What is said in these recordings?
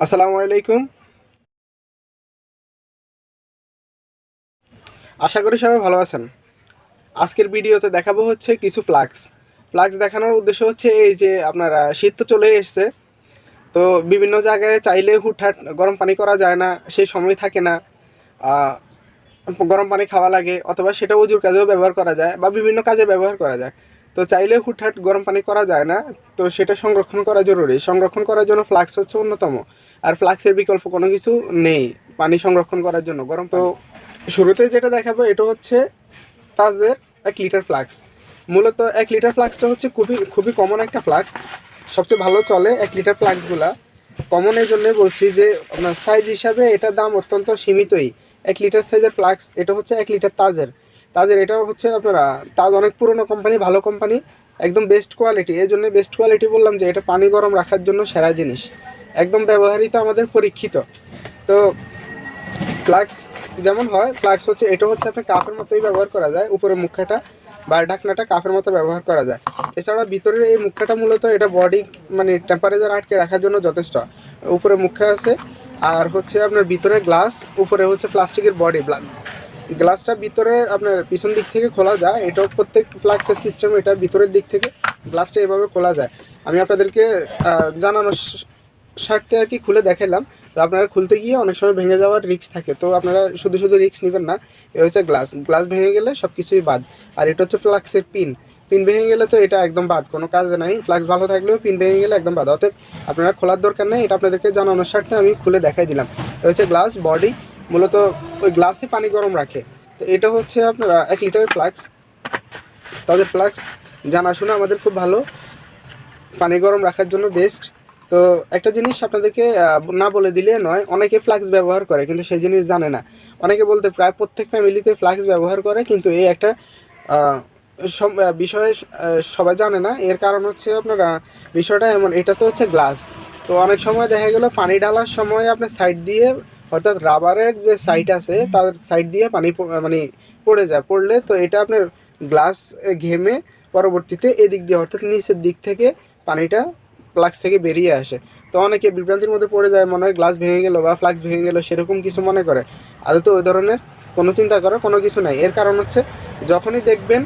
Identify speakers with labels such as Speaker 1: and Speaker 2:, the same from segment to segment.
Speaker 1: আসসালামু আলাইকুম। আশা করি সবাই ভালো আছেন। আজকের ভিডিওতে দেখাবো হচ্ছে কিছু ফ্লাক্স ফ্লাক্স দেখানোর উদ্দেশ্য হচ্ছে এই যে আপনার শীত তো চলে এসছে। তো বিভিন্ন জায়গায় চাইলে হুটহাট গরম পানি করা যায় না সেই সময় থাকে না। গরম পানি খাওয়া লাগে, অথবা সেটা উজুর কাজেও ব্যবহার করা যায় বা বিভিন্ন কাজে ব্যবহার করা যায়। তো চাইলে হুটহাট গরম পানি করা যায় না, তো সেটা সংরক্ষণ করা জরুরি। সংরক্ষণ করার জন্য ফ্লাক্স হচ্ছে অন্যতম। আর ফ্লাক্সের বিকল্প কোনো কিছু নেই পানি সংরক্ষণ করার জন্য। গরম তো শুরুতে যেটা দেখাবো এটা হচ্ছে তাজের এক লিটার ফ্লাক্স। মূলত এক লিটার ফ্লাক্সটা হচ্ছে খুবই খুবই কমন একটা ফ্লাক্স। সবচেয়ে ভালো চলে এক লিটার ফ্লাক্সগুলা। কমন এই জন্যই বলছি যে আপনার সাইজ হিসাবে এটার দাম অত্যন্ত সীমিতই। এক লিটার সাইজের ফ্লাক্স এটা হচ্ছে এক লিটার তাজের। তাজের এটা হচ্ছে আপনারা তাজ অনেক পুরনো কোম্পানি ভালো কোম্পানি একদম বেস্ট কোয়ালিটি এই জন্য বেস্ট কোয়ালিটি বললাম যে এটা পানি গরম রাখার জন্য সেরা জিনিস। একদম ব্যবহারিত আমাদের পরীক্ষিত। তো ফ্লাক্স যেমন হয় ফ্লাক্স হচ্ছে, এটা হচ্ছে আপনার কাফের মতোই ব্যবহার করা যায়, উপরে মুখাটা বা ঢাকনাটা কাফের মতো ব্যবহার করা যায়। এছাড়া ভিতরের এই মুখাটা মূলত এটা বডি মানে টেম্পারেচার আটকে রাখার জন্য যথেষ্ট। উপরে মুখা আছে, আর হচ্ছে আপনার ভিতরে গ্লাস উপরে হচ্ছে প্লাস্টিকের বডি গ্লাসটা ভিতরে আপনার পিছন দিক থেকে খোলা যায়, এটাও প্রত্যেক ফ্লাক্সের সিস্টেম এটা ভিতরের দিক থেকে গ্লাসটা এভাবে খোলা যায়। আমি আপনাদেরকে জানানোর স্বার্থে আর কি খুলে দেখালাম তো আপনারা খুলতে গিয়ে অনেক সময় ভেঙে যাওয়ার রিস্ক থাকে। তো আপনারা শুধু শুধু রিস্ক নেবেন না, এ হচ্ছে গ্লাস গ্লাস ভেঙে গেলে সব কিছুই বাদ। আর এটা হচ্ছে ফ্লাক্সের পিন পিন ভেঙে গেলে তো এটা একদম বাদ, কোনো কাজ নাই। ফ্লাক্স ভালো থাকলেও পিন ভেঙে গেলে একদম বাদ। অতএব আপনারা খোলার দরকার নেই, এটা আপনাদেরকে জানানোর স্বার্থে আমি খুলে দেখাই দিলাম। এটা হচ্ছে গ্লাস বডি মূলত ওই গ্লাসে পানি গরম রাখে। তো এটা হচ্ছে আপনারা এক লিটারের ফ্লাক্স তাদের ফ্লাক্স জানাশোনা আমাদের খুব ভালো। পানি গরম রাখার জন্য বেস্ট তো একটা জিনিস আপনাদেরকে না বলে দিলে নয়, অনেকে ফ্লাক্স ব্যবহার করে, কিন্তু সেই জিনিস জানে না। অনেকে বলতে প্রায় প্রত্যেক ফ্যামিলিতে ফ্লাক্স ব্যবহার করে, কিন্তু এই একটা বিষয়ে সবাই জানে না। এর কারণ হচ্ছে আপনারা, বিষয়টা এমন, এটা তো হচ্ছে গ্লাস তো অনেক সময় দেখা গেলো পানি ঢালার সময় আপনার সাইড দিয়ে, অর্থাৎ রাবারের যে সাইড আছে, তার সাইড দিয়ে পানি মানে পড়ে যায়। পড়লে তো এটা আপনার গ্লাস ঘেমে পরবর্তীতে এদিক দিয়ে, অর্থাৎ নিচের দিক থেকে পানিটা ফ্লাক্স থেকে বেরিয়ে আসে। তো অনেকে বিভ্রান্তির মধ্যে পড়ে যায়, মনে হয় গ্লাস ভেঙে গেলো বা ফ্লাক্স ভেঙে গেলো, সেরকম কিছু মনে করে। আদৌ ওই ধরনের কোনো চিন্তা করার কোনো কিছু নাই। এর কারণ হচ্ছে, যখনই দেখবেন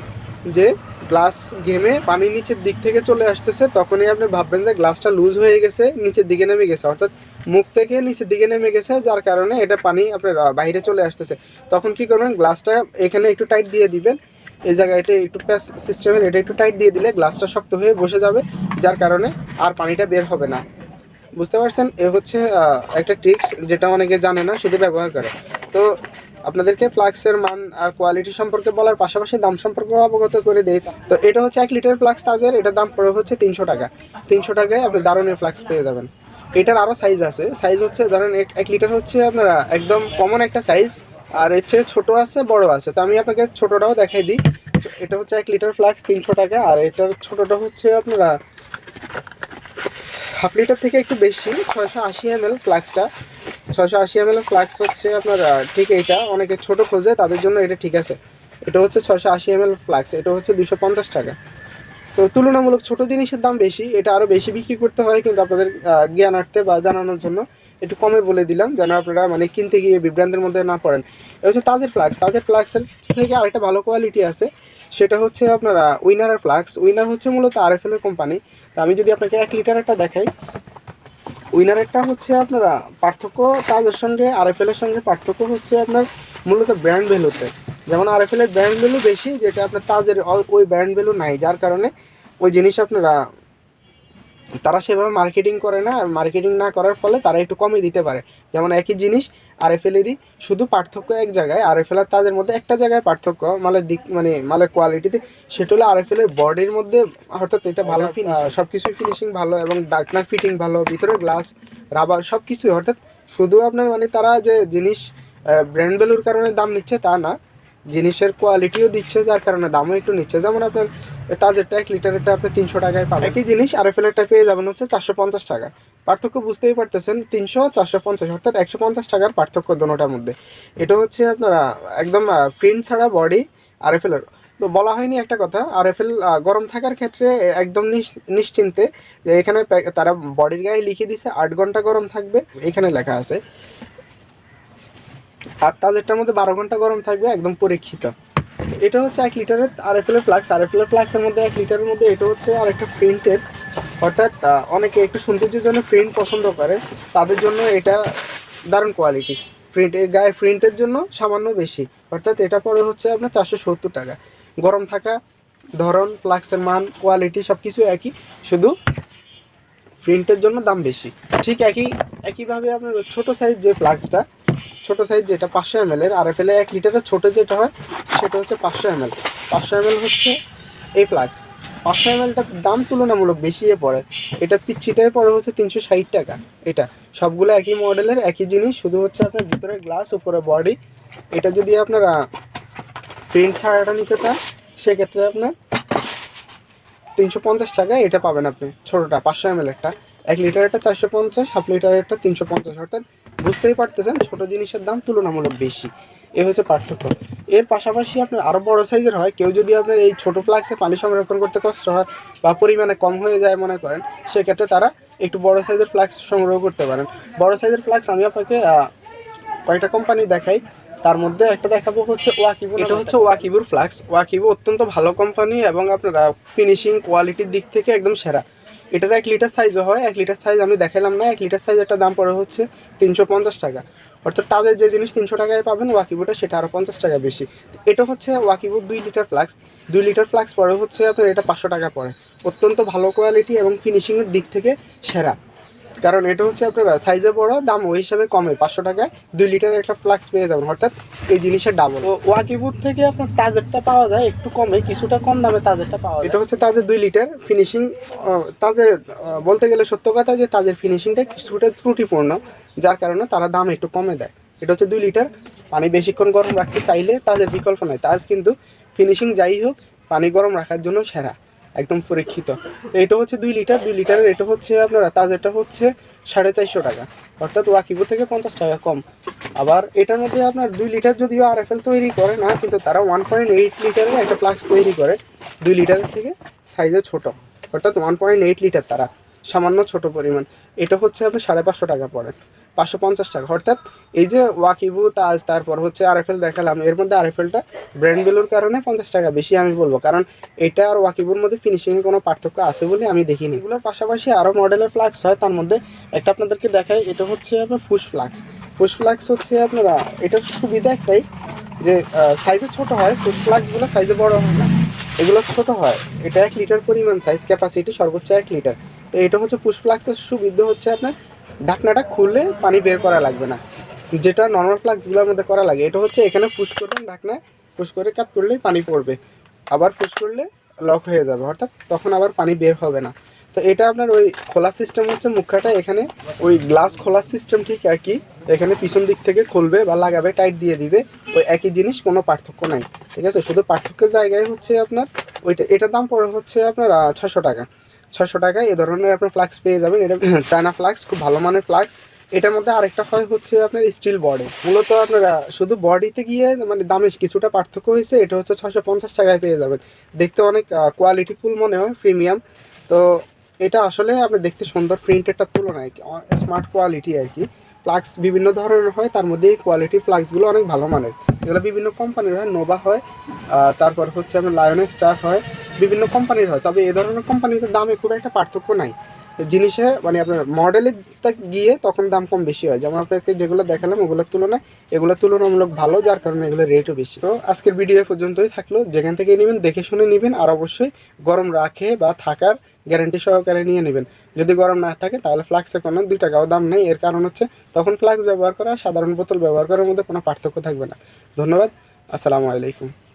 Speaker 1: যে গ্লাস ঘেমে পানি নিচের দিক থেকে চলে আসতেছে, তখনই আপনি ভাববেন যে গ্লাসটা লুজ হয়ে গেছে, নিচের দিকে নেমে গেছে। অর্থাৎ মুখ থেকে নিচের দিকে নেমে গেছে, যার কারণে এটা পানি আপনার বাইরে চলে আসতেছে। তখন কি করবেন গ্লাসটা এখানে একটু টাইট দিয়ে দিবেন এই জায়গায় এটা একটু প্যাস সিস্টেমের এটা একটু টাইট দিয়ে দিলে গ্লাসটা শক্ত হয়ে বসে যাবে, যার কারণে আর পানিটা বের হবে না। বুঝতে পারছেন? এ হচ্ছে একটা ট্রিক্স যেটা অনেকে জানে না, শুধু ব্যবহার করে। তো আপনাদেরকে ফ্লাক্সের মান আর কোয়ালিটি সম্পর্কে বলার পাশাপাশি দাম সম্পর্কে অবগত করে দেয় তো এটা হচ্ছে এক লিটার ফ্লাক্স তাজের, এটার দাম পড়ে হচ্ছে তিনশো টাকা। তিনশো টাকায় আপনি দারুণের ফ্লাক্স পেয়ে যাবেন। এটার আরও সাইজ আছে। সাইজ হচ্ছে, ধরেন এক লিটার হচ্ছে আপনারা একদম কমন একটা সাইজ আর এর চেয়ে ছোটো আছে, বড় আছে। তো আমি আপনাকে ছোটোটাও দেখাই দিই। এটা হচ্ছে এক লিটার ফ্লাক্স, তিনশো টাকা। আর এটার ছোটোটা হচ্ছে আপনারা হাফ লিটার থেকে একটু বেশি, ছয়শো আশি এম এল ফ্লাক্সটা। ছয়শো আশি এম এল ফ্লাক্স হচ্ছে আপনার, ঠিক এইটা। অনেকে ছোট খোঁজে, তাদের জন্য এটা ঠিক আছে। এটা হচ্ছে ছয়শো আশি এম এল ফ্লাক্স, এটা হচ্ছে দুশো পঞ্চাশ টাকা। তো তুলনামূলক ছোট জিনিসের দাম বেশি, এটা আরও বেশি বিক্রি করতে হয় কিন্তু আপনাদের জ্ঞানার্থে বা জানানোর জন্য। একটু কমে বলে দিলাম, যেন আপনারা মানে কিনতে গিয়ে বিভ্রান্তের মধ্যে না পড়েন। এটা হচ্ছে তাজের ফ্লাক্স তাজের ফ্লাক্সের থেকে আরেকটা ভালো কোয়ালিটি আছে, সেটা হচ্ছে আপনারা উইনারের ফ্লাক্স উইনার হচ্ছে মূলত আর এফ এলের কোম্পানি তো আমি যদি আপনাকে এক লিটারেরটা দেখাই। উইনারেরটা হচ্ছে আপনারা পার্থক্য তাদের সঙ্গে আর এফ এলের সঙ্গে পার্থক্য হচ্ছে আপনার মূলত ব্র্যান্ড ভ্যালুতে যেমন আর এফ এলের ব্র্যান্ড ভ্যালু বেশি, যেটা আপনার তাজের ওই ব্র্যান্ড ভ্যালু নাই, যার কারণে ওই জিনিস আপনারা তারা সেভাবে মার্কেটিং করে না আর মার্কেটিং না করার ফলে তারা একটু কমই দিতে পারে। যেমন একই জিনিস আর এফএলেরই শুধু পার্থক্য এক জায়গায় আর এফএল আর তাদের মধ্যে একটা জায়গায় পার্থক্য মালের দিক মানে মালের কোয়ালিটিতে সেটা হলো আর এফএলের বডির মধ্যে অর্থাৎ এটা ভালো সব কিছুই ফিনিশিং ভালো এবং ডাকনার ফিটিং ভালো ভিতরে গ্লাস রাবার সব কিছুই অর্থাৎ শুধু আপনার মানে তারা যে জিনিস ব্র্যান্ড ভ্যালুর কারণে দাম নিচ্ছে তা না জিনিসের কোয়ালিটিও দিচ্ছে যার কারণে দামও একটু নিচ্ছে। যেমন আপনার তাজেরটা এক লিটারেরটা আপনি তিনশো টাকায় পাবেন। একই জিনিস আর এফএলেরটা পেয়ে যাবেন হচ্ছে চারশো পঞ্চাশ টাকা। পার্থক্য বুঝতেই পারতেছেন তিনশো চারশো পঞ্চাশ অর্থাৎ একশো পঞ্চাশ টাকার পার্থক্য দোনোটার মধ্যে। এটা হচ্ছে আপনারা একদম প্রিন্ট ছাড়া বডি আর এফএলের তো বলা হয়নি একটা কথা আর এফ এল গরম থাকার ক্ষেত্রে একদম নিশ- নিশ্চিন্তে যে এখানে তারা বডির গায়ে লিখে দিছে আট ঘণ্টা গরম থাকবে এখানে লেখা আছে। আর তাদেরটার মধ্যে বারো ঘণ্টা গরম থাকবে, একদম পরীক্ষিত। এটা হচ্ছে এক লিটারের R F L flask. R F L ফ্লাক্সের মধ্যে এক লিটারের মধ্যে এটা হচ্ছে আর একটা প্রিন্টের অর্থাৎ অনেকে একটু সৌন্দর্যের জন্য প্রিন্ট পছন্দ করে, তাদের জন্য এটা দারুণ কোয়ালিটি। প্রিন্ট গায়ে প্রিন্টের জন্য সামান্য বেশি। অর্থাৎ এটা পরে হচ্ছে আপনার চারশো সত্তর টাকা। গরম থাকা, ধরন ফ্লাক্সের মান, কোয়ালিটি সব কিছু একই। শুধু প্রিন্টের জন্য দাম বেশি। ঠিক একই একইভাবে আপনার ছোট সাইজ যে ফ্লাক্সটা ছোট সাইজ যেটা পাঁচশো এম এর আর এফ এল এক লিটারের ছোটো যেটা হয়, সেটা হচ্ছে পাঁচশো এম এল পাঁচশো এম এল হচ্ছে এই ফ্লাক্স পাঁচশো এম এলটার দাম তুলনামূলক বেশি পড়ে। এটা পিচ্ছিটায় পড়ে হচ্ছে তিনশো ষাট টাকা। এটা সবগুলো একই মডেলের একই জিনিস, শুধু হচ্ছে আপনার ভিতরে গ্লাস উপরে বডি এটা যদি আপনারা প্রিন্ট ছাড়াটা নিতে চান, সেক্ষেত্রে আপনার তিনশো পঞ্চাশ টাকায় এটা পাবেন আপনি ছোটোটা, পাঁচশো এম এলটা এক লিটারেরটা চারশো পঞ্চাশ হাফ লিটারেরটা তিনশো পঞ্চাশ। অর্থাৎ বুঝতেই পারতেছেন ছোটো জিনিসের দাম তুলনামূলক বেশি। এ হচ্ছে পার্থক্য। এর পাশাপাশি আপনার আরও বড় সাইজের হয়। কেউ যদি আপনার এই ছোটো ফ্লাক্সে পানি সংরক্ষণ করতে কষ্ট হয় বা পরিমাণে কম হয়ে যায় মনে করেন সেক্ষেত্রে তারা একটু বড় সাইজের ফ্লাক্স সংগ্রহ করতে পারেন। বড় সাইজের ফ্লাক্স আমি আপনাকে কয়েকটা কোম্পানি দেখাই। তার মধ্যে একটা দেখাবো হচ্ছে ওয়াকিবু এটা হচ্ছে ওয়াকিবুর ফ্লাক্স ওয়াকিবু অত্যন্ত ভালো কোম্পানি এবং আপনারা ফিনিশিং কোয়ালিটির দিক থেকে একদম সেরা। এটার এক লিটার সাইজও হয়, এক লিটার সাইজ আমি দেখালাম না, এক লিটার সাইজ একটা দাম পড়ে হচ্ছে তিনশো পঞ্চাশ টাকা। অর্থাৎ তাদের যে জিনিস তিনশো টাকায় পাবেন ওয়াকিবুটা সেটা আরও পঞ্চাশ টাকা বেশি। এটা হচ্ছে ওয়াকিবুট দুই লিটার ফ্লাক্স দুই লিটার ফ্লাক্স পরে হচ্ছে আপনার এটা পাঁচশো টাকা পরে অত্যন্ত ভালো কোয়ালিটি এবং ফিনিশিংয়ের দিক থেকে সেরা। কারণ এটা হচ্ছে আপনার সাইজে বড় দাম ওই হিসাবে কমে পাঁচশো টাকায় দুই লিটার একটা ফ্লাক্স পেয়ে যাবেন। অর্থাৎ এই জিনিসের ডাবল তো ওয়াকিবুট থেকে আপনার তাজেরটা পাওয়া যায় একটু কমে কিছুটা কম দামে তাজেরটা পাওয়া যায়। এটা হচ্ছে তাজের দুই লিটার ফিনিশিং তাজের বলতে গেলে সত্য কথা যে তাজের ফিনিশিংটা কিছুটা ত্রুটিপূর্ণ যার কারণে তারা দাম একটু কমে দেয়। এটা হচ্ছে দুই লিটার পানি বেশিক্ষণ গরম রাখতে চাইলে তাজের বিকল্প নয় তাজ কিন্তু ফিনিশিং যাই হোক পানি গরম রাখার জন্য সেরা। একদম পরীক্ষিত। এটা হচ্ছে দুই লিটার, দুই লিটারের এটা হচ্ছে আপনার তাজেরটা হচ্ছে সাড়ে চারশো টাকা। অর্থাৎ ওয়াকিবো থেকে পঞ্চাশ টাকা কম। আবার এটার মধ্যে আপনার দুই লিটার যদিও আর এফ তৈরি করে না, কিন্তু তারা ওয়ান পয়েন্ট এইট লিটারের একটা ফ্লাক্স তৈরি করে। দুই লিটারের থেকে সাইজে ছোট। অর্থাৎ ওয়ান পয়েন্ট এইট লিটার তারা। সামান্য ছোট পরিমাণ। এটা হচ্ছে আপনি সাড়ে পাঁচশো টাকা পড়ে। পাঁচশো পঞ্চাশ টাকা। অর্থাৎ এই যে ওয়াকিবু, তাজ, তারপর হচ্ছে আর এফ এল দেখালাম, এর মধ্যে আর এফ এলটা ব্র্যান্ড ভ্যালুর কারণে পঞ্চাশ টাকা বেশি আমি বলব। কারণ এটা আর ওয়াকিবুর মধ্যে ফিনিশিংয়ে কোনো পার্থক্য আছে বলে আমি দেখিনি। এগুলোর পাশাপাশি আরও মডেলের ফ্লাক্স হয়, তার মধ্যে একটা আপনাদেরকে দেখাই, এটা হচ্ছে আপনার ফুস ফ্লাক্স ফুস ফ্লাক্স হচ্ছে আপনারা এটার সুবিধা একটাই যে সাইজে ছোট হয় ফুস ফ্লাক্সগুলো সাইজে বড় হয় না। এগুলো ছোট হয়, এটা এক লিটার পরিমাণ সাইজ ক্যাপাসিটি সর্বোচ্চ এক লিটার তো এটা হচ্ছে পুশ ফ্লাক্সের সুবিধা হচ্ছে আপনার ঢাকনাটা খুললে পানি বের করা লাগবে না। যেটা নর্মাল ফ্লাক্সগুলোর মধ্যে করা লাগে, এটা হচ্ছে এখানে পুশ করবেন ঢাকনায় পুশ করে কাট করলেই পানি পড়বে। আবার পুশ করলে লক হয়ে যাবে, অর্থাৎ তখন আবার পানি বের হবে না। তো এটা আপনার ওই খোলা সিস্টেম হচ্ছে মুখাটা, এখানে ওই গ্লাস খোলার সিস্টেম ঠিক একই, এখানে পিছন দিক থেকে খুলবে বা লাগাবে টাইট দিয়ে দিবে, ওই একই জিনিস, কোনো পার্থক্য নাই। ঠিক আছে? শুধু পার্থক্যের জায়গায় হচ্ছে আপনার, ওইটা, এটার দাম পড়ে হচ্ছে আপনার ছশো টাকা। ছশো টাকায় এ ধরনের আপনার ফ্লাক্স পেয়ে যাবেন। এটা চায়না ফ্লাক্স খুব ভালো মানের ফ্লাক্স এটার মধ্যে আরেকটা হয় হচ্ছে আপনার স্টিল বডি মূলত আপনারা শুধু বডিতে গিয়ে মানে দামে কিছুটা পার্থক্য হয়েছে, এটা হচ্ছে ছশো পঞ্চাশ টাকায় পেয়ে যাবেন। দেখতে অনেক কোয়ালিটিফুল মনে হয় প্রিমিয়াম তো এটা আসলে আপনি দেখতে সুন্দর প্রিন্টেরটার তুলনায় স্মার্ট কোয়ালিটি আর কি। ফ্লাক্স বিভিন্ন ধরনের হয়, তার মধ্যে এই কোয়ালিটি ফ্লাক্সগুলো অনেক ভালো মানের। এগুলো বিভিন্ন কোম্পানির হয় নোভা হয় তারপর হচ্ছে আপনার লায়নের স্টার হয়, বিভিন্ন কোম্পানির হয়। তবে এ ধরনের কোম্পানিতে দামে খুব একটা পার্থক্য নাই। জিনিসের মানে আপনার মডেলে গিয়ে তখন দাম কম বেশি হয়। যেমন আপনাকে যেগুলো দেখালাম, ওগুলোর তুলনায় এগুলো তুলনামূলক ভালো, যার কারণে এগুলোর রেটও বেশি। তো আজকের ভিডিও পর্যন্তই থাকল। যেখান থেকে নেবেন, দেখে শুনে নেবেন, আর অবশ্যই গরম রাখে বা থাকার গ্যারান্টি সহকারে নিয়ে নেবেন। যদি গরম না থাকে, তাহলে ফ্লাক্সের কোনো দুই টাকাও দাম নেই। এর কারণ হচ্ছে, তখন ফ্লাক্স ব্যবহার করা, সাধারণ বোতল ব্যবহার করার মধ্যে কোনো পার্থক্য থাকবে না। ধন্যবাদ। আসসালামু আলাইকুম।